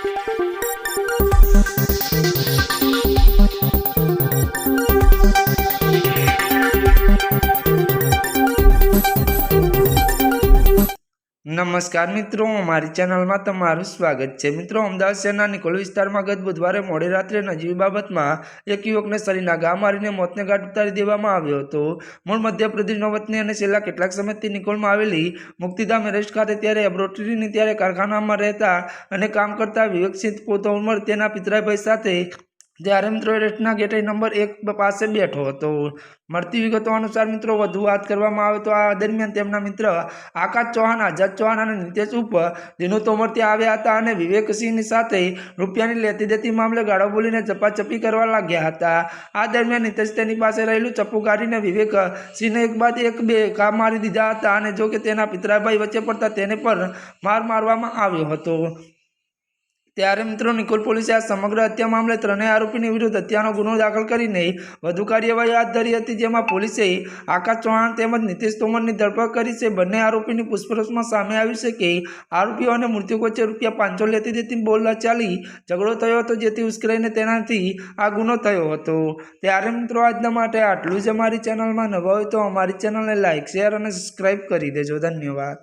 Thank you. નમસ્કાર મિત્રો અમારી ચેનલમાં તમારું સ્વાગત છે. મિત્રો, અમદાવાદ શહેરના નિકોલ વિસ્તારમાં ગત બુધવારે મોડી રાત્રે નજીવી બાબતમાં એક યુવકને સરીના ગા મારીને મોતને ઘાટ ઉતારી દેવામાં આવ્યો હતો. મૂળ મધ્યપ્રદેશનો વતની અને છેલ્લા કેટલાક સમયથી નિકોલમાં આવેલી મુક્તિધામ એરેસ્ટ ખાતે ત્યારે એબ્રોટરીની ત્યારે કારખાનામાં રહેતા અને કામ કરતા વિવેકસિંહ પોતો ઉંમર તેના પિતરાભાઈ સાથે ત્યારે મિત્રો રેટના ગેટે નંબર એક પાસે બેઠો હતો. મળતી વિગતો અનુસાર મિત્રો, વધુ વાત કરવામાં આવે તો આ દરમિયાન તેમના મિત્ર આકાશ ચૌહાણ, આઝાદ ચૌહાણ અને નિતેશ ઉપર દિનુ તોમરથી આવ્યા હતા અને વિવેકસિંહની સાથે રૂપિયાની લેતી દેતી મામલે ગાળો બોલીને ચપાચપી કરવા લાગ્યા હતા. આ દરમિયાન નિતેશ તેની પાસે રહેલું ચપ્પુ કાઢીને વિવેક સિંહને એક બાદ એક બે કા મારી દીધા હતા અને જો કે તેના પિતરાભાઈ વચ્ચે પડતા તેને પર માર મારવામાં આવ્યો હતો. ત્યારે મિત્રો નિકોલ પોલીસે આ સમગ્ર હત્યા મામલે ત્રણેય આરોપીની વિરુદ્ધ હત્યાનો ગુનો દાખલ કરીને વધુ કાર્યવાહી હાથ ધરી હતી, જેમાં પોલીસે આકાશ ચૌહાણ તેમજ નીતિશ તોમરની ધરપકડ કરી છે. બંને આરોપીની પૂછપરછમાં સામે આવ્યું છે કે આરોપીઓ અને મૃત્યુ વચ્ચે રૂપિયા પાંચસો લેતી દેતી બોલવા ચાલી ઝઘડો થયો હતો, જેથી ઉશ્કેરાઈને તેનાથી આ ગુનો થયો હતો. ત્યારે મિત્રો આજના માટે આટલું જ અમારી ચેનલમાં નવા હોય તો અમારી ચેનલને લાઇક શેર અને સબસ્ક્રાઈબ કરી દેજો. ધન્યવાદ.